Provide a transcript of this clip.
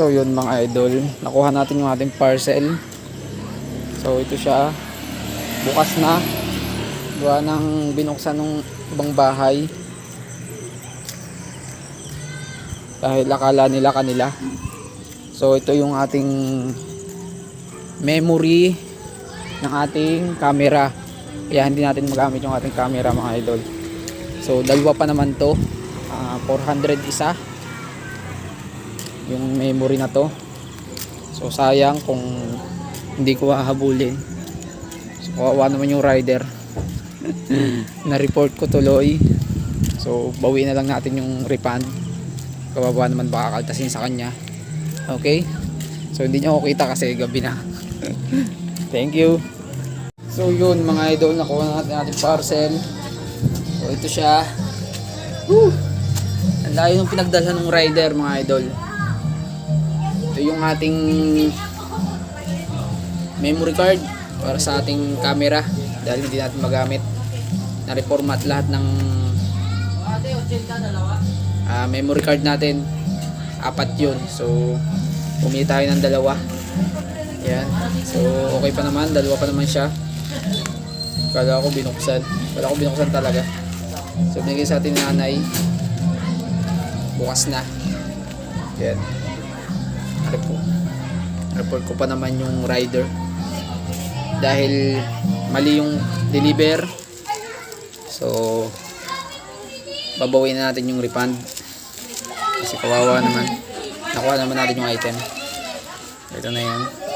So yun mga idol, nakuha natin yung ating parcel. So ito siya, bukas na. Gawa ng binuksan ng ibang bahay. Dahil akala nila kanila. So ito yung ating memory ng ating camera. Kaya hindi natin magamit yung ating camera mga idol. So dalawa pa naman to. Ah, 400 isa yung memory na to. So sayang kung hindi ko hahabulin. So kawawa naman yung rider. Na report ko tuloy. So bawi na lang natin yung refund. Kawawa naman baka kaltasin sa kanya. Okay? So hindi niya ako kita kasi gabi na. Thank you. So yun mga idol nakuha natin ating parcel. So ito siya. Woo! ang layo ng pinagdalhan ng rider mga idol yung ating memory card para sa ating camera dahil hindi natin magamit. Na reformat lahat ng ah, memory card natin. Apat yun. So pumili tayo ng dalawa. Yan. So okay pa naman. Dalawa pa naman siya. Kala ko binuksan. Kala ko binuksan talaga. So binigay sa ating nanay. Bukas na. Yan report, report ko pa naman yung rider. Dahil mali yung deliver. So babawin na natin yung refund. Kasi kawawa naman. Nakuha naman natin yung item. Ito na yan